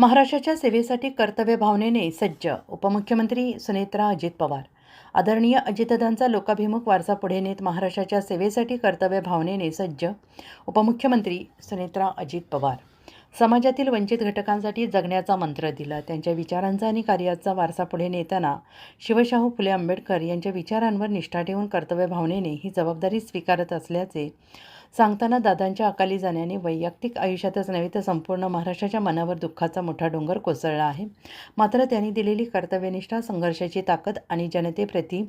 महाराष्ट्राच्या सेवेसाठी कर्तव्य भावनेने सज्ज उपमुख्यमंत्री सुनेत्रा अजित पवार. आदरणीय अजितदादांचा लोकाभिमुख वारसा पुढे नेत महाराष्ट्राच्या सेवेसाठी कर्तव्य भावनेने सज्ज उपमुख्यमंत्री सुनेत्रा अजित पवार. समाजातील वंचित घटकांसाठी जगण्याचा मंत्र दिला. त्यांच्या विचारांचा आणि कार्याचा वारसा पुढे नेताना शिवशाहू फुले आंबेडकर यांच्या विचारांवर निष्ठा ठेवून कर्तव्य भावनेने ही जबाबदारी स्वीकारत असल्याचे सांगताना दादांच्या अकाली जाण्याने वैयक्तिक आयुष्यातच नव्हे तर संपूर्ण महाराष्ट्राच्या मनावर दुःखाचा मोठा डोंगर कोसळला आहे. मात्र त्यांनी दिलेली कर्तव्यनिष्ठा संघर्षाची ताकद आणि जनतेप्रती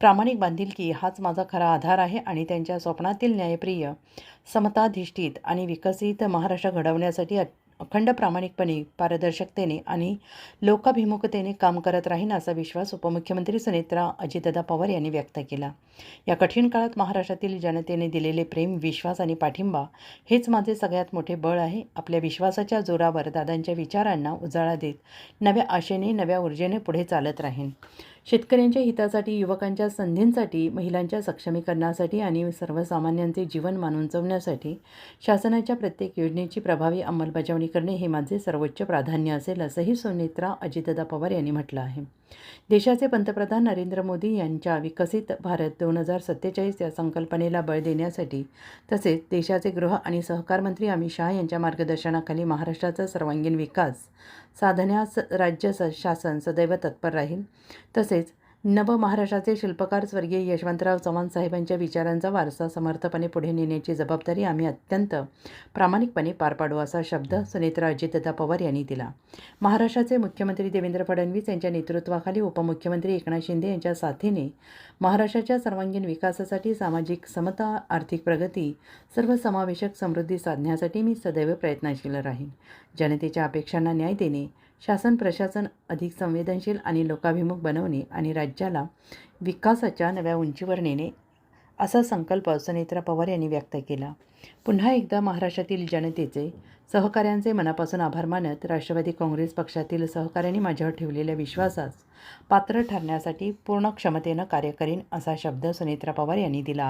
प्रामाणिक बांधिलकी हाच माझा खरा आधार आहे आणि त्यांच्या स्वप्नातील न्यायप्रिय समताधिष्ठित आणि विकसित महाराष्ट्र घडवण्यासाठी अखंड प्रामाणिकपणे पारदर्शकतेने आणि लोकाभिमुखतेने काम करत राहीन असा विश्वास उपमुख्यमंत्री सुनेत्रा अजितदा पवार यांनी व्यक्त केला. या कठीण काळात महाराष्ट्रातील जनतेने दिलेले प्रेम विश्वास आणि पाठिंबा हेच माझे सगळ्यात मोठे बळ आहे. आपल्या विश्वासाच्या जोरावर दादांच्या विचारांना उजाळा देत नव्या आशेने नव्या ऊर्जेने पुढे चालत राहीन. शेतकऱ्यांच्या हितासाठी युवकांच्या संधींसाठी महिलांच्या सक्षमीकरणासाठी आणि सर्वसामान्यांचे जीवनमान उंचवण्यासाठी शासनाच्या प्रत्येक योजनेची प्रभावी अंमलबजावणी करणे हे माझे सर्वोच्च प्राधान्य असेल असंही सुनेत्रा अजितदा पवार यांनी म्हटलं आहे. देशाचे पंतप्रधान नरेंद्र मोदी यांच्या विकसित भारत दोन हजार सत्तेचाळीस या संकल्पनेला बळ देण्यासाठी तसेच देशाचे गृह आणि सहकार मंत्री अमित शाह यांच्या मार्गदर्शनाखाली महाराष्ट्राचा सर्वांगीण विकास साधण्यास राज्य स शासन सदैव तत्पर राहील. तसेच नव महाराष्ट्राचे शिल्पकार स्वर्गीय यशवंतराव चव्हाण साहेबांच्या विचारांचा वारसा समर्थपणे पुढे नेण्याची जबाबदारी आम्ही अत्यंत प्रामाणिकपणे पार पाडू असा शब्द सुनेत्रा अजितदा पवार यांनी दिला. महाराष्ट्राचे मुख्यमंत्री देवेंद्र फडणवीस यांच्या नेतृत्वाखाली उपमुख्यमंत्री एकनाथ शिंदे यांच्या साथीने महाराष्ट्राच्या सर्वांगीण विकासासाठी सामाजिक समता आर्थिक प्रगती सर्वसमावेशक समृद्धी साधण्यासाठी मी सदैव प्रयत्नशील राहीन. जनतेच्या अपेक्षांना न्याय देणे शासन प्रशासन अधिक संवेदनशील आणि लोकाभिमुख बनवणे आणि राज्याला विकासाच्या नव्या उंचीवर नेणे असा संकल्प सुनेत्रा पवार यांनी व्यक्त केला. पुन्हा एकदा महाराष्ट्रातील जनतेचे सहकाऱ्यांचे मनापासून आभार मानत राष्ट्रवादी काँग्रेस पक्षातील सहकाऱ्यांनी माझ्यावर ठेवलेल्या विश्वासास पात्र ठरण्यासाठी पूर्ण क्षमतेनं कार्य करीन असा शब्द सुनेत्रा पवार यांनी दिला.